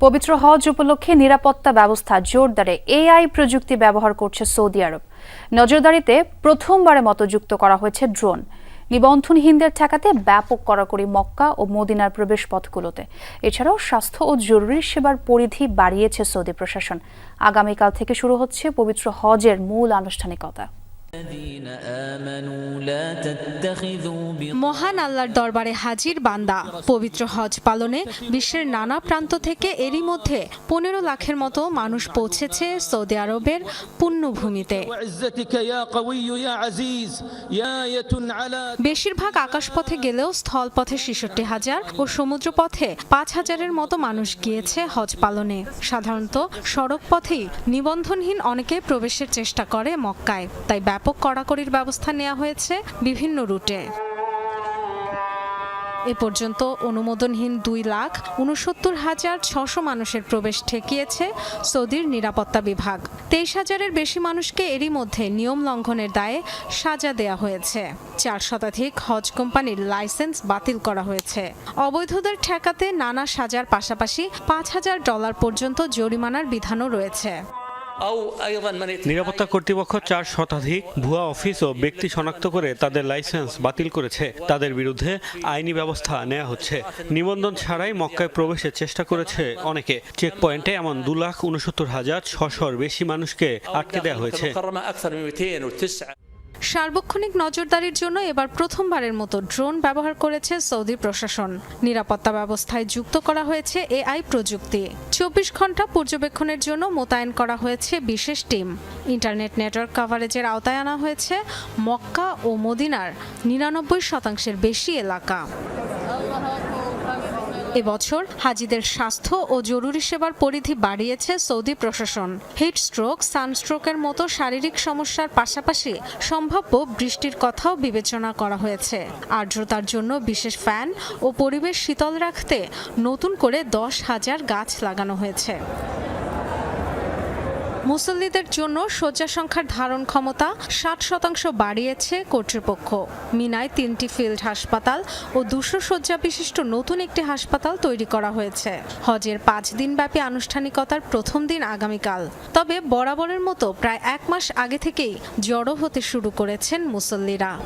পবিত্র হজ উপলক্ষে নিরাপত্তা ব্যবস্থা জোরদারে এআই প্রযুক্তি ব্যবহার করছে সৌদি আরব। নজরদারিতে প্রথমবারের মতো যুক্ত করা হয়েছে ড্রোন। নিবন্ধনহীনদের ঠেকাতে ব্যাপক কড়াকড়ি মক্কা ও মদিনার প্রবেশ পথগুলোতে এছাড়াও স্বাস্থ্য ও জরুরি সেবার পরিধি বাড়িয়েছে সৌদি প্রশাসন। আগামীকাল থেকে শুরু হচ্ছে পবিত্র হজের মূল আনুষ্ঠানিকতা। মহান আল্লাহর দরবারে হাজির বান্দা। পবিত্র হজ পালনে বিশ্বের নানা প্রান্ত থেকে এরই মধ্যে পনেরো লাখের মতো মানুষ পৌঁছেছে সৌদি আরবের পুণ্যভূমিতে। বেশিরভাগ আকাশপথে গেলেও স্থলপথে ছেষট্টি হাজার ও সমুদ্রপথে পাঁচ হাজারের মতো মানুষ গিয়েছে হজ পালনে। সাধারণত সড়ক পথেই নিবন্ধনহীন অনেকে প্রবেশের চেষ্টা করে মক্কায়। তাই ব্যাপক কড়াকড়ির ব্যবস্থা নেওয়া হয়েছে বিভিন্ন রুটে। এ পর্যন্ত অনুমোদনহীন দুই লাখ উনসত্তর হাজার ছশো মানুষের প্রবেশ ঠেকিয়েছে সৌদির নিরাপত্তা বিভাগ। তেইশ হাজারের বেশি মানুষকে এরই মধ্যে নিয়ম লঙ্ঘনের দায়ে সাজা দেয়া হয়েছে। চার শতাধিক হজ কোম্পানির লাইসেন্স বাতিল করা হয়েছে। অবৈধদের ঠেকাতে নানা সাজার পাশাপাশি পাঁচ হাজার ডলার পর্যন্ত জরিমানার বিধানও রয়েছে। নিরাপত্তা কর্তৃপক্ষ চার শতাধিক ভুয়া অফিস ও ব্যক্তি শনাক্ত করে তাদের লাইসেন্স বাতিল করেছে তাদের বিরুদ্ধে আইনি ব্যবস্থা নেওয়া হচ্ছে নিবন্ধন ছাড়াই মক্কায় প্রবেশের চেষ্টা করেছে অনেকে চেক পয়েন্টে এমন দু লাখ উনসত্তর হাজার ছশোর বেশি মানুষকে আটকে দেওয়া হয়েছে সার্বক্ষণিক নজরদারির জন্য এবার প্রথমবারের মতো ড্রোন ব্যবহার করেছে সৌদি প্রশাসন। নিরাপত্তা ব্যবস্থায় যুক্ত করা হয়েছে এআই প্রযুক্তি। চব্বিশ ঘণ্টা পর্যবেক্ষণের জন্য মোতায়েন করা হয়েছে বিশেষ টিম। ইন্টারনেট নেটওয়ার্ক কাভারেজের আওতায় আনা হয়েছে মক্কা ও মদিনার নিরানব্বই শতাংশের বেশি এলাকা। এবছর হাজিদের স্বাস্থ্য ও জরুরি সেবার পরিধি বাড়িয়েছে সৌদি প্রশাসন। হিট স্ট্রোক, সানস্ট্রোকের মতো শারীরিক সমস্যার পাশাপাশি সম্ভাব্য বৃষ্টির কথাও বিবেচনা করা হয়েছে। আর্দ্রতার জন্য বিশেষ ফ্যান ও পরিবেশ শীতল রাখতে নতুন করে দশ হাজার গাছ লাগানো হয়েছে। মুসল্লিদের জন্য শয্যা সংখ্যার ধারণ ক্ষমতা ষাট শতাংশ বাড়িয়েছে কর্তৃপক্ষ। মিনায় তিনটি ফিল্ড হাসপাতাল ও দুশো শয্যা বিশিষ্ট নতুন একটি হাসপাতাল তৈরি করা হয়েছে। হজের পাঁচ দিনব্যাপী আনুষ্ঠানিকতার প্রথম দিন আগামীকাল। তবে বরাবরের মতো প্রায় এক মাস আগে থেকেই জড়ো হতে শুরু করেছেন মুসল্লিরা।